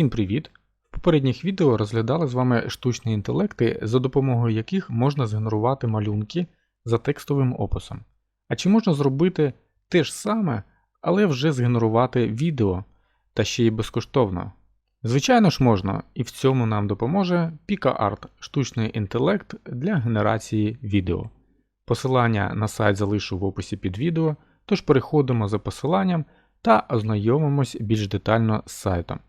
Всім привіт! В попередніх відео розглядали з вами штучні інтелекти, за допомогою яких можна згенерувати малюнки за текстовим описом. А чи можна зробити те ж саме, але вже згенерувати відео та ще й безкоштовно? Звичайно ж можна, і в цьому нам допоможе PicaArt штучний інтелект для генерації відео. Посилання на сайт залишу в описі під відео, тож переходимо за посиланням та ознайомимось більш детально з сайтом.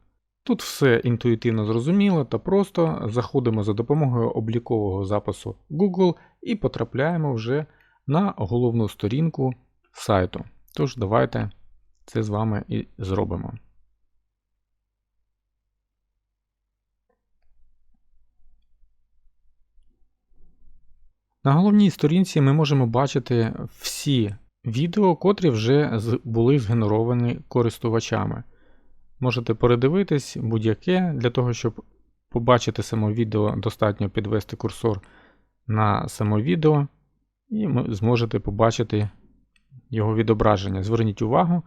Тут все інтуїтивно зрозуміло та просто заходимо за допомогою облікового запису Google і потрапляємо вже на головну сторінку сайту. Тож, давайте це з вами і зробимо. На головній сторінці ми можемо бачити всі відео, котрі вже були згенеровані користувачами. Можете передивитись будь-яке. Для того, щоб побачити само відео, достатньо підвести курсор на само відео, і ви зможете побачити його відображення. Зверніть увагу,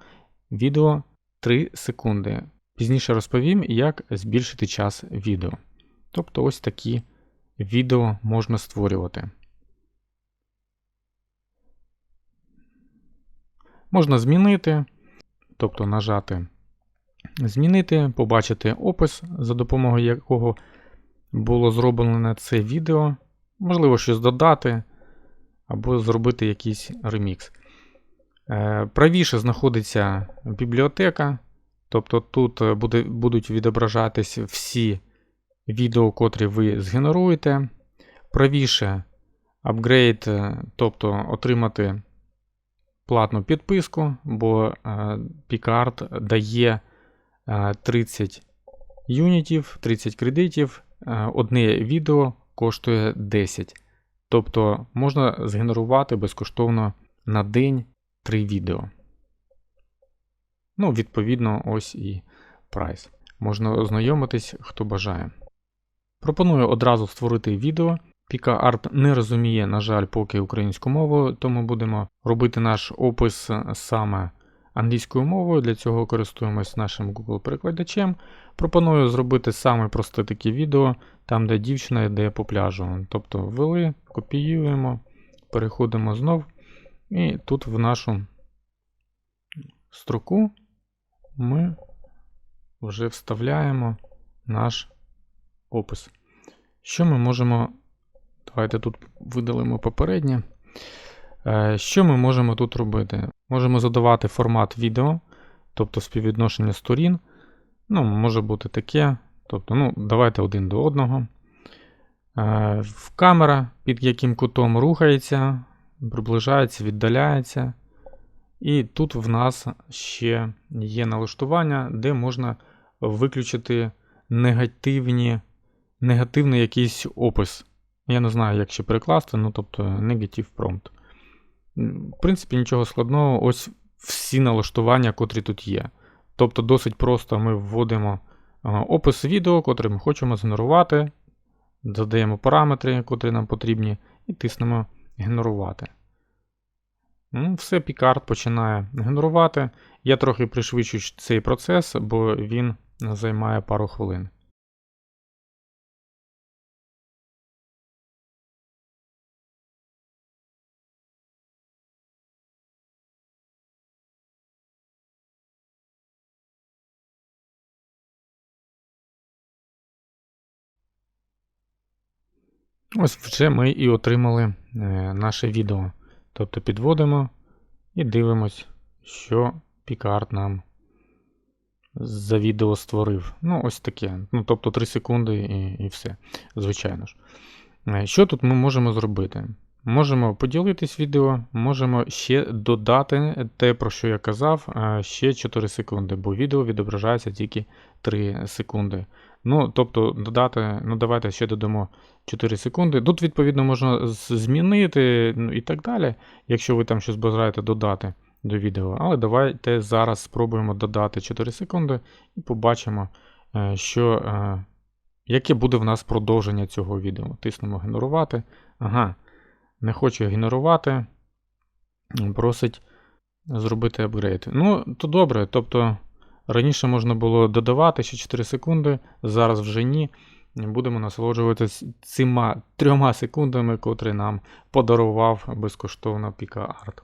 відео 3 секунди. Пізніше розповім, як збільшити час відео. Тобто ось такі відео можна створювати. Можна змінити, тобто нажати Змінити, побачити опис, за допомогою якого було зроблено це відео. Можливо, щось додати, або зробити якийсь ремікс. Е, правіше знаходиться бібліотека, тобто тут буде, будуть відображатись всі відео, котрі ви згенеруєте. Правіше апгрейд, тобто отримати платну підписку, бо е, PiCard дає 30 юнітів, 30 кредитів, одне відео коштує 10. Тобто можна згенерувати безкоштовно на день 3 відео. Ну, відповідно, ось і прайс. Можна ознайомитись, хто бажає. Пропоную одразу створити відео. PicaArt не розуміє, на жаль, поки українську мову, тому будемо робити наш опис саме англійською мовою. Для цього користуємось нашим Google-перекладачем. Пропоную зробити саме просте таке відео, там, де дівчина йде по пляжу. Тобто ввели, копіюємо, переходимо знов. І тут в нашу строку ми вже вставляємо наш опис. Що ми можемо. Давайте тут видалимо попереднє. Е, що ми можемо тут робити? Можемо задавати формат відео, тобто співвідношення сторін. Ну, Може бути таке. Тобто, ну, Давайте один до одного. Е, камера під яким кутом рухається, приближається, віддаляється. І тут в нас ще є налаштування, де можна виключити негативні, негативний якийсь опис. Я не знаю, як ще перекласти, ну тобто negative prompt. В принципі, нічого складного, ось всі налаштування, котрі тут є. Тобто, досить просто ми вводимо опис відео, котрий ми хочемо згенерувати, задаємо параметри, котрі нам потрібні, і тиснемо генерувати. Ну, все, Picard починає генерувати. Я трохи пришвидшую цей процес, бо він займає пару хвилин. Ось вже ми і отримали е, наше відео. Тобто підводимо і дивимось, що Picard нам за відео створив. Ну, ось таке. Ну, Тобто 3 секунди і і все. Звичайно ж. Е, що тут ми можемо зробити? Можемо поділитись відео, можемо ще додати те, про що я казав, ще 4 секунди, бо відео відображається тільки 3 секунди. Ну, тобто, додати, ну давайте ще додамо 4 секунди. Тут, відповідно, можна змінити ну, і так далі, якщо ви там щось бажаєте додати до відео. Але давайте зараз спробуємо додати 4 секунди і побачимо, е, що, е, яке буде в нас продовження цього відео. Тиснемо генерувати. Ага, не хочу генерувати. Просить зробити апгрейд. Ну, то добре. Тобто Раніше можна було додавати ще 4 секунди, зараз вже ні. Будемо насолоджуватися цими трьома секундами, котрі нам подарував безкоштовно PicaArt.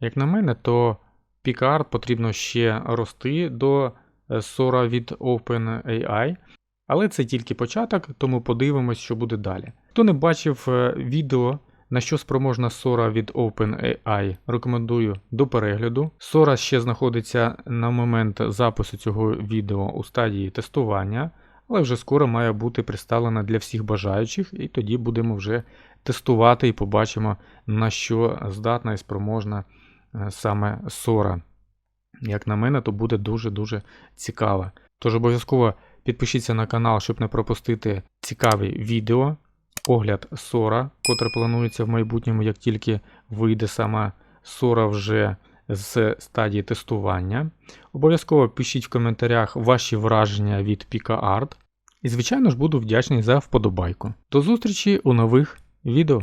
Як на мене, то PicaArt потрібно ще рости до е, Sora від OpenAI, але це тільки початок, тому подивимось, що буде далі. Хто не бачив е, відео, на що спроможна Sora від OpenAI, рекомендую до перегляду. Sora ще знаходиться на момент запису цього відео у стадії тестування, але вже скоро має бути представлена для всіх бажаючих, і тоді будемо вже тестувати і побачимо, на що здатна і спроможна е, саме Sora. Як на мене, то буде дуже-дуже цікаво. Тож обов'язково підпишіться на канал, щоб не пропустити цікаві відео, огляд Sora, котре планується в майбутньому, як тільки вийде сама Сора вже з стадії тестування. Обов'язково пишіть в коментарях ваші враження від PicaArt. І, звичайно ж, буду вдячний за вподобайку. До зустрічі у нових відео.